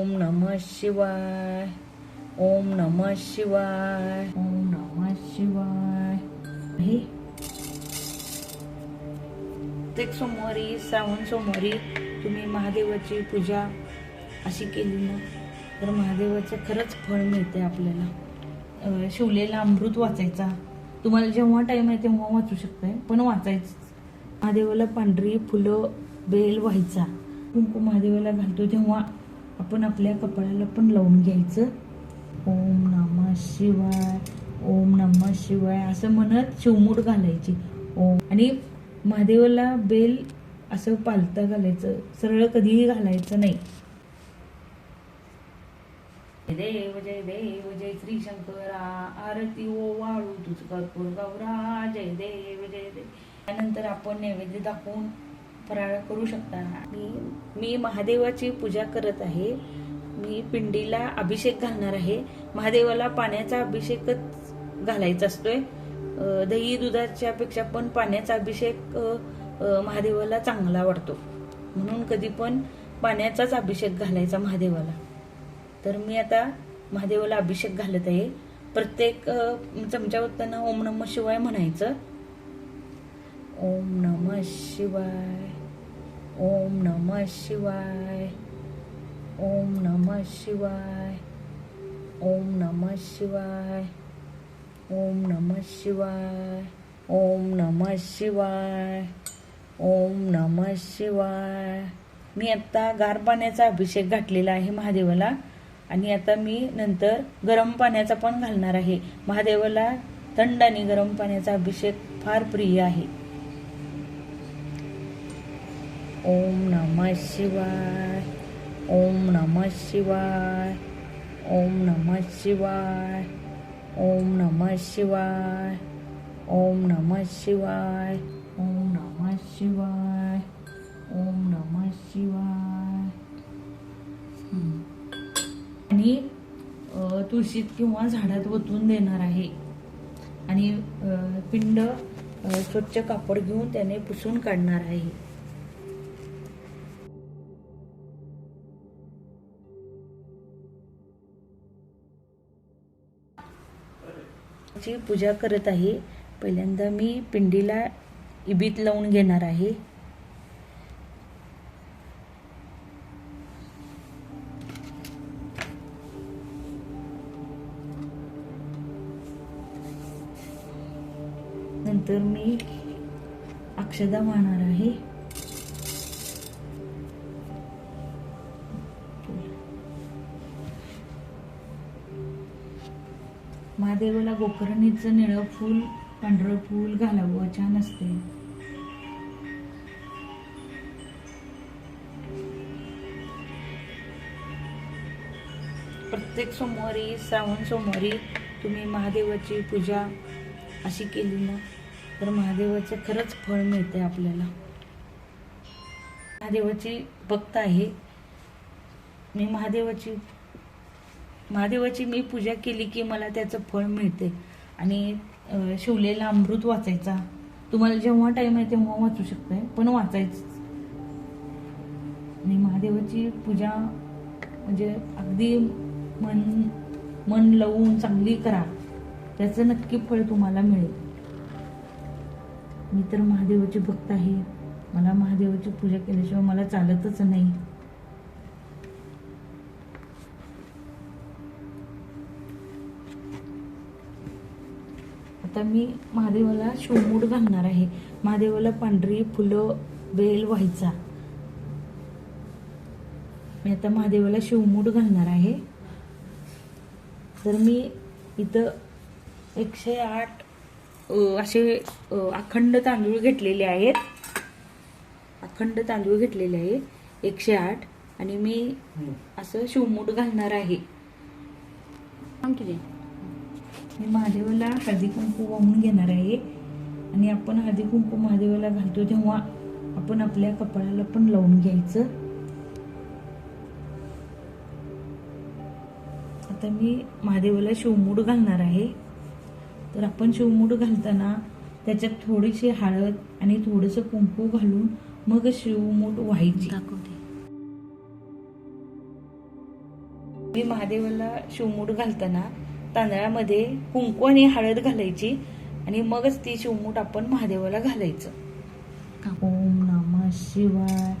ओम नमः शिवाय ओम नमः शिवाय ओम नमः शिवाय हे प्रत्येक सोमवारी श्रावण सोमवारी तुम्ही महादेवाची पूजा अशी केली ना तर महादेवाचं खरंच फळ मिळते आपल्याला. शिवलेला अमृत वाचायचा. तुम्हाला जेव्हा टाईम आहे तेव्हा वाचू शकताय पण वाचायचं. महादेवाला पांढरी फुलं बेल व्हायचा. कुंकू महादेवाला घालतो तेव्हा आपण आपल्या कपाळाला पण लावून घ्यायचं. ओम नमः शिवाय ओम नमः शिवाय असं म्हणत शिवमूठ घालायची. ओम. आणि महादेवाला बेल असं पालता घालायचं. सरळ कधीही घालायचं नाही. देव जय देव जय श्री शंकरा आरती हो ओ वाळू तुझ कर्पूर गौरा. जय देव जय देव. त्यानंतर आपण नैवेद्य दाखवून फराळ करू शकता. मी मी महादेवाची पूजा करत आहे. मी पिंडीला अभिषेक घालणार आहे. महादेवाला पाण्याचा अभिषेकच घालायचा असतोय. दही दुधाच्या पेक्षा पण पाण्याचा अभिषेक महादेवाला चांगला वाटतो. म्हणून कधी पण पाण्याचाच अभिषेक घालायचा महादेवाला. तर मी आता महादेवाला अभिषेक घालत आहे. प्रत्येक चमच्या ओम नमः शिवाय म्हणायचं. ओम नमः शिवाय. ओम नमः शिवाय ओम नमः शिवाय ओम नमः शिवाय ओम नमः शिवाय ओम नमः शिवाय ओम नमः शिवाय. मी आत्ता गार पाण्याचा अभिषेक घातलेला आहे महादेवाला आणि आता मी नंतर गरम पाण्याचा पण घालणार आहे. महादेवाला थंड आणि गरम पाण्याचा अभिषेक फार प्रिय आहे. ओम नमः शिवाय ओम नमः शिवाय ओम नमः शिवाय ओम नमः शिवाय ओम नमः शिवाय ओम नमः शिवाय ओम नमः शिवाय आणि तुळशीत किंवा झाडात ओतून देणार आहे. आणि पिंड स्वच्छ कापड घेऊन त्याने पुसून काढणार आहे. ची पूजा करत आहे पहिल्यांदा मी पिंडीला इबीत लावून घेणार आहे. नंतर मी अक्षदा वाहणार आहे. महादेवाला गोकर्णीचं निळं फूल पांढरं फूल घालावं छान असते. प्रत्येक सोमवारी श्रावण सोमवारी तुम्ही महादेवाची पूजा अशी केली ना तर महादेवाचं खरंच फळ मिळते आपल्याला. महादेवाची भक्त आहे. मी महादेवाची महादेवाची मी पूजा केली की मला त्याचं फळ मिळते. आणि शिवलेला अमृत वाचायचा. तुम्हाला जेव्हा टाईम आहे तेव्हा वाचू शकताय पण वाचायचं. आणि महादेवाची पूजा म्हणजे अगदी मन मन लावून चांगली करा. त्याचं नक्की फळ तुम्हाला मिळेल. मी तर महादेवाची भक्त आहे. मला महादेवाची पूजा केल्याशिवाय मला चालतच नाही. आता मी महादेवाला शिवमूठ घालणार आहे. महादेवाला पांढरी फुलं बेल व्हायचा. मी आता महादेवाला शिवमूठ घालणार आहे. तर मी इथं एकशे आठ असे अखंड तांदूळ घेतलेले आहेत. अखंड तांदूळ घेतलेले आहे. एकशे आठ. आणि मी असं शिवमूठ घालणार आहे. मी महादेवाला हळदी कुंकू वाहून घेणार आहे. आणि आपण हळदी कुंकू महादेवाला घालतो तेव्हा आपण आपल्या कपाळाला पण लावून घ्यायचं. आता मी महादेवाला शिवमूठ घालणार आहे. तर आपण शिवमूठ घालताना त्याच्यात थोडीशी हळद आणि थोडंसं कुंकू घालून मग शिवमूठ व्हायची. दाखवते. मी महादेवाला शिवमूठ घालताना तांदळामध्ये कुंकू आणि हळद घालायची आणि मगच ती शिवमूठ आपण महादेवाला घालायचं ओम नम शिवाय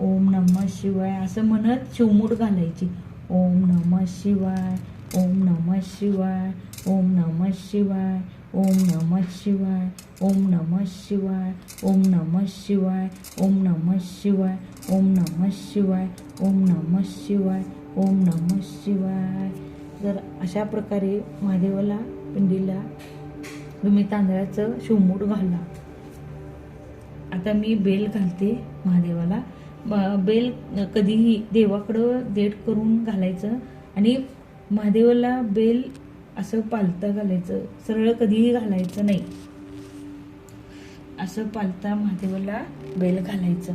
ओम नम शिवाय असं म्हणत शिवमूठ घालायची ओम नम शिवाय ओम नम शिवाय ओम नम शिवाय ओम नम शिवाय ओम नम शिवाय ओम नम शिवाय ओम नम शिवाय ओम नम शिवाय ओम नम शिवाय ओम नम शिवाय जर अशा प्रकारे महादेवाला पिंडीला तुम्ही तांदळाचं शिवमूठ घाला. आता मी बेल घालते महादेवाला. बेल कधीही देवाकडं देठ करून घालायचं आणि महादेवाला बेल असं पालता घालायचं. सरळ कधीही घालायचं नाही. असं पालता महादेवाला बेल घालायचं.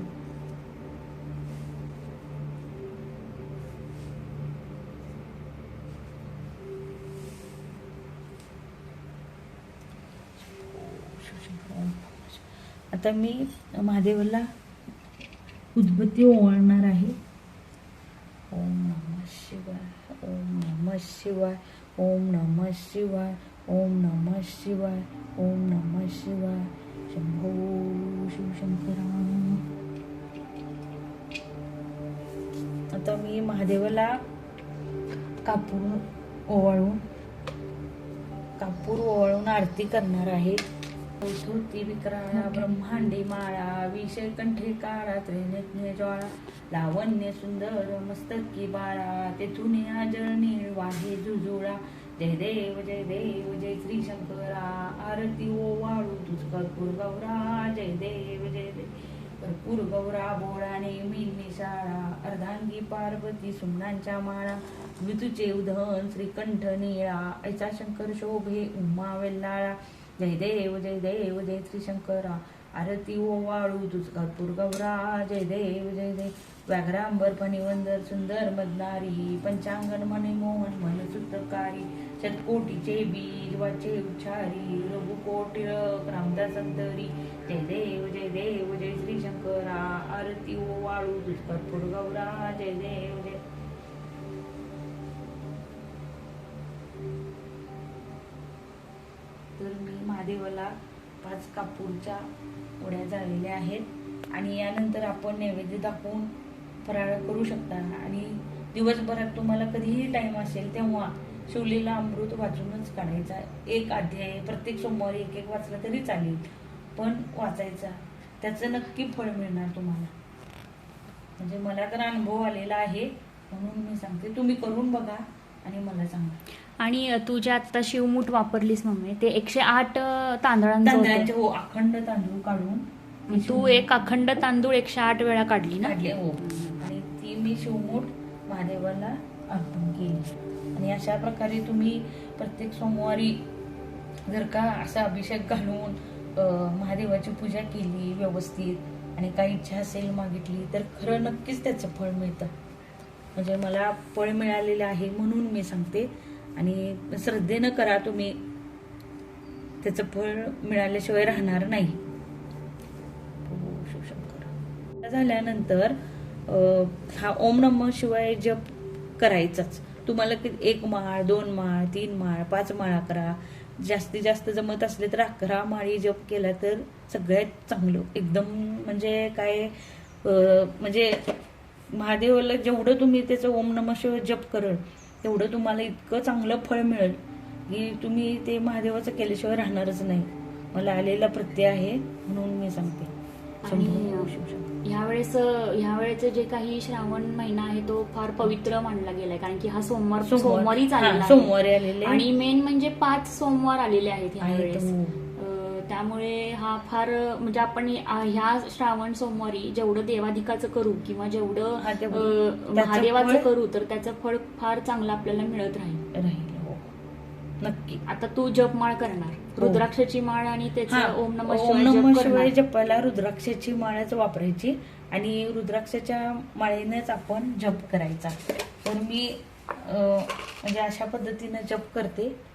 आता मी महादेवाला उद्बत्ती ओवाळणार आहे. ओम नम शिवाय ओम नम शिवाय ओम नम शिवाय ओम नम शिवाय ओम नम शिवाय. शंभो शिवशंकरा आता मी महादेवाला कापूर ओवाळून कापूर ओवाळून आरती करणार आहे. धोती विक्राळा ब्रह्मांडी माळा विषय कंठे काळा त्रिनेत्ने ज्वाळा लावण्य सुंदर मस्तकी बाळा तेथून आजळ नीळ वाहे जुजुळा. जय देव जय देव जय श्री शंकरा. आरती ओ वाळू तुझ कर्पूर गौरा. जय देव जय देव. कर्पूर गौरा बोळाने मीनी शाळा अर्धांगी पार्वती सुमनांच्या माळा. वितुचे उधन श्रीकंठ निळा. ऐचा शंकर शोभे उमा वेल्लाळा जय देव जय देव जय श्री शंकरा आरती ओ वाळू तुझ भरपूर गौरा जय देव जय देव. व्याघ्रांबर फणीवंदर सुंदर मदनारी. पंचांगण मने मोहन मन सुतकारी. शतकोटीचे बीज वाचे उच्चारी रघुकोट टिळक रामदास अंतरी. जय देव जय देव जय श्री शंकरा आरती ओ वाळू तुझ भरपूर गौरा जय देव जय महादेवाला पाच कापूरच्या उड्या झालेल्या आहेत. आणि यानंतर आपण नैवेद्य दाखवून फराळ करू शकता. आणि दिवसभरात तुम्हाला कधीही टाइम असेल तेव्हा शिवलेला अमृत वाचूनच काढायचा. एक अध्याय प्रत्येक सोमवारी एक एक वाचला तरी चालेल पण वाचायचा. त्याचं नक्की फळ मिळणार तुम्हाला. म्हणजे मला तर अनुभव आलेला आहे म्हणून मी सांगते. तुम्ही करून बघा. आणि मला सांगा. आणि तू जे आता शिवमूठ वापरलीस मम्मी ते एकशे आठ तांदळांचं. हो अखंड तांदूळ काढून तू एक अखंड तांदूळ एकशे आठ वेळा काढली ना? काढले हो. आणि ती मी शिवमूठ महादेवाला अर्पण केली. आणि अशा प्रकारे तुम्ही प्रत्येक सोमवारी जर का असा अभिषेक घालून अं, महादेवाची पूजा केली व्यवस्थित आणि काही इच्छा असेल मागितली तर खरं नक्कीच त्याचं फळ मिळतं. म्हणजे मला फळ मिळालेलं आहे म्हणून मी सांगते. आणि श्रद्धेनं करा तुम्ही. त्याचं फळ मिळाल्याशिवाय राहणार नाही. झाल्यानंतर हा ओम नम शिवाय जप करायचाच. तुम्हाला एक माळ दोन माळ तीन माळ पाच माळा करा. जास्तीत जास्त जमत असले तर अकरा माळी जप केला तर सगळ्यात चांगलं. एकदम म्हणजे काय म्हणजे महादेवाला जेवढं तुम्ही त्याचं ओम नम शिवाय जप करल तेवढं तुम्हाला इतकं चांगलं फळ मिळेल की तुम्ही ते महादेवाचं केल्याशिवाय राहणारच नाही. मला आलेला प्रत्यय आहे म्हणून मी सांगते. आणि. ह्यावेळेस ह्यावेळेचे जे काही श्रावण महिना आहे तो फार पवित्र मानला गेलाय कारण की हा सोमवार सोमवार- सोमवारीच आलेला आहे. सोमवारी आलेले आणि मेन म्हणजे पाच सोमवार आलेले आहेत ह्यावेळेस. हो. त्यामुळे हा फार म्हणजे आपण ह्या- श्रावण सोमवारी जेवढं देवाधिकाचं करू किंवा जेवढं महादेवाचं. करू तर त्याचं फळ फार चांगलं आपल्याला मिळत राहील. राहील हो. नक्की. आता तू जपमाळ करणार. हो. रुद्राक्षाची माळ आणि त्याचं ओम नम ओम शिवाय. जपायला रुद्राक्षाची माळच वापरायची आणि रुद्राक्षाच्या माळेनेच आपण जप करायचा. तर मी म्हणजे अशा पद्धतीनं जप करते.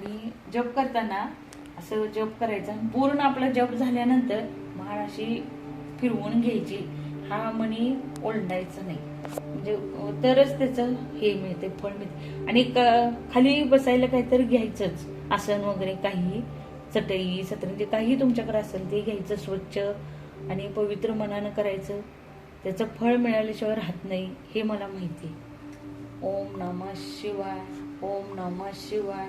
आणि जप करताना असं जप करायचं. पूर्ण आपला जप झाल्यानंतर माळ अशी फिरवून घ्यायची. हा मणी ओलडायचं नाही. म्हणजे तरच त्याचं हे मिळते फळ मिळते. आणि क- खाली बसायला काहीतरी घ्यायचंच. आसन वगैरे काही चटई सतरंजी काही तुमच्याकडे असेल ते घ्यायचं स्वच्छ आणि पवित्र मनानं करायचं. त्याचं फळ मिळाल्याशिवाय राहत नाही हे मला माहिती ओम नमः शिवाय ओम नमः शिवाय.